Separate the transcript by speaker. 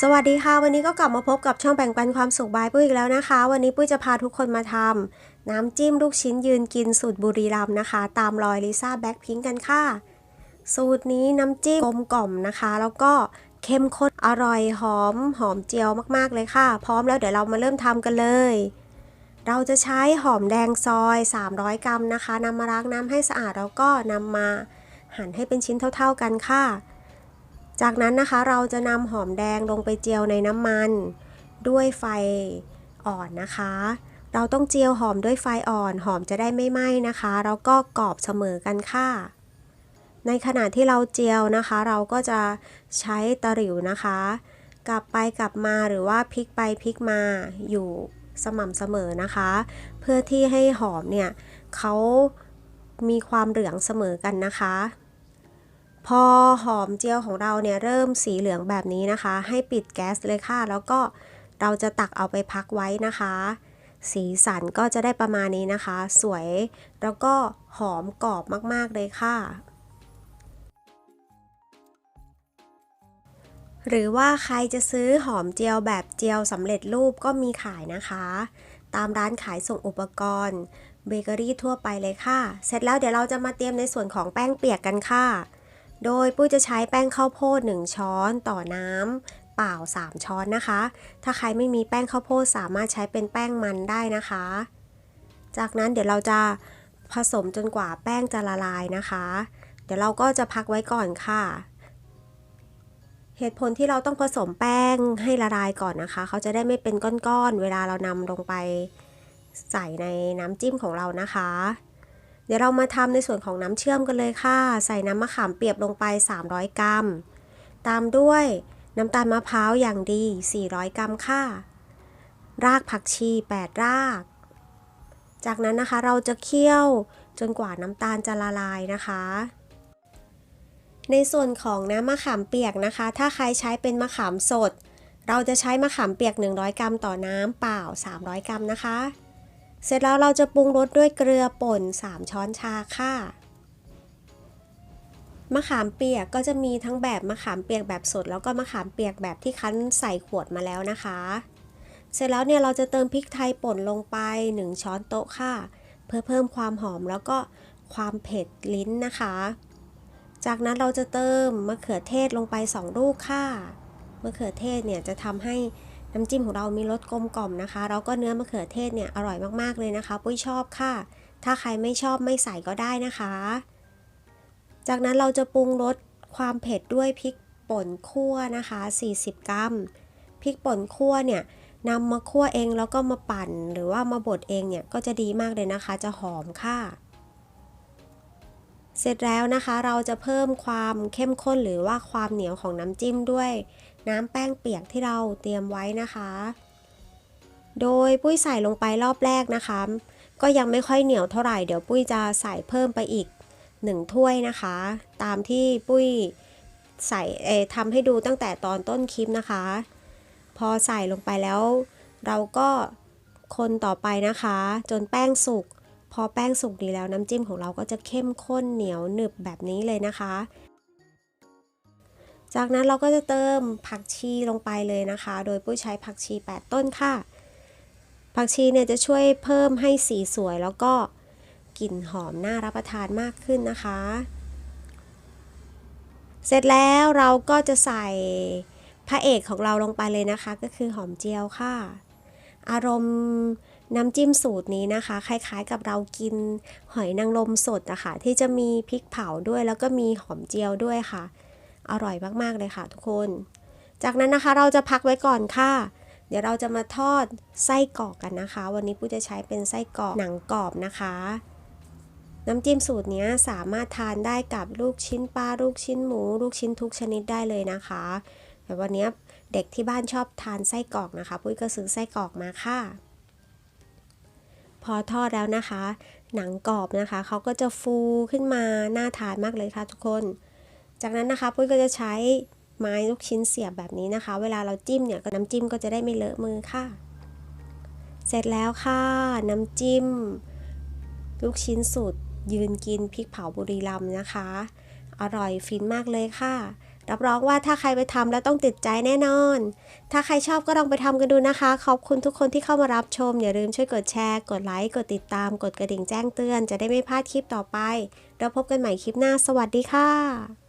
Speaker 1: สวัสดีค่ะ วันนี้ก็กลับมาพบกับช่องแบ่งปันความสุขบายปุ้ยอีกแล้วนะคะ วันนี้ปุ้ยจะพาทุกคนมาทำน้ำจิ้มลูกชิ้นยืนกินสูตรบุรีรัมย์นะคะ ตามรอยลิซ่าแบ็คพิงกันค่ะ สูตรนี้น้ำจิ้มกลมกล่อมนะคะ แล้วก็เข้มข้นอร่อยหอมหอมเจียวมากๆเลยค่ะ พร้อมแล้วเดี๋ยวเรามาเริ่มทำกันเลย เราจะใช้หอมแดงซอย 300 กรัมนะคะนำมาล้างน้ำให้สะอาดแล้วก็นำมา หั่นให้เป็นชิ้นเท่าๆกันค่ะ จากนั้นนะคะเราจะนำหอมแดงลงไปเจียวในน้ำมัน ด้วยไฟอ่อนนะคะ เราต้องเจียวหอมด้วยไฟอ่อน หอมจะได้ไม่ไหม้นะคะ แล้วก็กรอบเสมอกันค่ะ ในขณะที่เราเจียวนะคะ เราก็จะใช้ตะหลิวนะคะ กลับไปกลับมาหรือว่าพลิกไปพลิกมาอยู่สม่ำเสมอนะคะ เพื่อที่ให้หอมเนี่ยเขามีความเหลืองเสมอกันนะคะ อหอมเจียวของเราเนี่ยเริ่มสีเหลืองแบบนี้นะคะ ให้ปิดแก๊สเลยค่ะ แล้วก็เราจะตักเอาไปพักไว้นะคะ สีสันก็จะได้ประมาณนี้นะคะ สวยแล้วก็หอมกรอบมากๆเลยค่ะหรือว่าใครจะซื้อหอมเจียวแบบเจียวสำเร็จรูปก็มีขายนะคะ ตามร้านขายส่งอุปกรณ์เบเกอรี่ทั่วไปเลยค่ะ เสร็จแล้วเดี๋ยวเราจะมาเตรียมในส่วนของแป้งเปียกกันค่ะ โดยปุ้ยจะใช้แป้งข้าวโพด 1 ช้อนต่อน้ำเปล่า 3 ช้อนนะคะ ถ้าใครไม่มีแป้งข้าวโพดสามารถใช้เป็นแป้งมันได้นะคะ จากนั้นเดี๋ยวเราจะผสมจนกว่าแป้งจะละลายนะคะ เดี๋ยวเราก็จะพักไว้ก่อนค่ะ เหตุผลที่เราต้องผสมแป้งให้ละลายก่อนนะคะ เขาจะได้ไม่เป็นก้อนๆ เวลาเรานำลงไปใส่ในน้ำจิ้มของเรานะคะ เดี๋ยวเรามาทำในส่วนของน้ำเชื่อมกันเลยค่ะ ใส่น้ำมะขามเปียกลงไป 300 กรัม ตามด้วยน้ำตาลมะพร้าวอย่างดี 400 กรัมค่ะ รากผักชี 8 ราก จากนั้นนะคะเราจะเคี่ยวจนกว่าน้ำตาลจะละลายนะคะ ในส่วนของน้ำมะขามเปียกนะคะ ถ้าใครใช้เป็นมะขามสด เราจะใช้มะขามเปียก 100 กรัมต่อน้ำเปล่า 300 กรัมนะคะ เสร็จแล้วเราจะปรุงรสด้วยเกลือป่น 3 ช้อนชาค่ะ มะขามเปียกก็จะมีทั้งแบบมะขามเปียกแบบสด แล้วก็มะขามเปียกแบบที่คั้นใส่ขวดมาแล้วนะคะ เสร็จแล้วเนี่ยเราจะเติมพริกไทยป่นลงไป 1 ช้อนโต๊ะค่ะ เพื่อเพิ่มความหอมแล้วก็ความเผ็ดลิ้นนะคะ จากนั้นเราจะเติมมะเขือเทศลงไป 2 ลูกค่ะ มะเขือเทศเนี่ยจะทำให้ น้ำจิ้มของเรามีรสกลมกล่อมนะคะ แล้วก็เนื้อมะเขือเทศเนี่ยอร่อยมากๆเลยนะคะปุ้ยชอบค่ะ ถ้าใครไม่ชอบไม่ใส่ก็ได้นะคะ จากนั้นเราจะปรุงรสความเผ็ดด้วยพริกป่นคั่วนะคะ 40 กรัม พริกป่นคั่วเนี่ยนำมาคั่วเองแล้วก็มาปั่น หรือว่ามาบดเองเนี่ยก็จะดีมากเลยนะคะ จะหอมค่ะ เสร็จแล้วนะคะเราจะเพิ่มความเข้มข้นหรือว่าความเหนียวของน้ำจิ้มด้วย น้ำแป้งเปียกที่เราเตรียมไว้นะคะ โดยปุ้ยใส่ลงไปรอบแรกนะคะ ก็ยังไม่ค่อยเหนียวเท่าไหร่ เดี๋ยวปุ้ยจะใส่เพิ่มไปอีก1ถ้วยนะคะ ตามที่ปุ้ยใส่เอทำให้ดูตั้งแต่ตอนต้นคลิปนะคะ พอใส่ลงไปแล้ว เราก็คนต่อไปนะคะ จนแป้งสุกพอแป้งสุกดีแล้วน้ำจิ้มของเราก็จะเข้มข้นเหนียวหนึบแบบนี้เลยนะคะ จากนั้นเราก็จะเติมผักชีลงไปเลยนะคะ โดยปุ้ยใช้ผักชี 8 ต้นค่ะ ผักชีเนี่ยจะช่วยเพิ่มให้สีสวยแล้วก็กลิ่นหอมน่ารับประทานมากขึ้นนะคะ เสร็จแล้วเราก็จะใส่พระเอกของเราลงไปเลยนะคะ ก็คือหอมเจียวค่ะ อารมณ์น้ำจิ้มสูตรนี้นะคะ คล้ายๆกับเรากินหอยนางรมสดอะคะที่จะมีพริกเผาด้วย แล้วก็มีหอมเจียวด้วยค่ะ อร่อยมากๆเลยค่ะทุกคน จากนั้นนะคะเราจะพักไว้ก่อนค่ะ เดี๋ยวเราจะมาทอดไส้กรอกกันนะคะ วันนี้ปุ้ยจะใช้เป็นไส้กรอกหนังกรอบนะคะ น้ำจิ้มสูตรนี้สามารถทานได้กับลูกชิ้นปลาลูกชิ้นหมู ลูกชิ้นทุกชนิดได้เลยนะคะ แต่วันนี้เด็กที่บ้านชอบทานไส้กรอกนะคะ ปุ้ยก็ซื้อไส้กรอกมาค่ะ พอทอดแล้วนะคะ หนังกรอบนะคะเขาก็จะฟูขึ้นมาน่าทานมากเลยค่ะทุกคน จากนั้นนะคะ ปุ้ยก็จะใช้ไม้ลูกชิ้นเสียบแบบนี้นะคะ เวลาเราจิ้มเนี่ยก็น้ำจิ้มก็จะได้ไม่เลอะมือค่ะ เสร็จแล้วค่ะ น้ำจิ้ม ลูกชิ้นสูตรยืนกินพริกเผาบุรีรัมนะคะ อร่อยฟินมากเลยค่ะรับรองว่าถ้าใครไปทำแล้วต้องติดใจแน่นอน ถ้าใครชอบก็ลองไปทำกันดูนะคะ ขอบคุณทุกคนที่เข้ามารับชม อย่าลืมช่วยกดแชร์ กดไลค์ กดติดตาม กดกระดิ่งแจ้งเตือน จะได้ไม่พลาดคลิปต่อไปแล้วพบกันใหม่คลิปหน้า สวัสดีค่ะ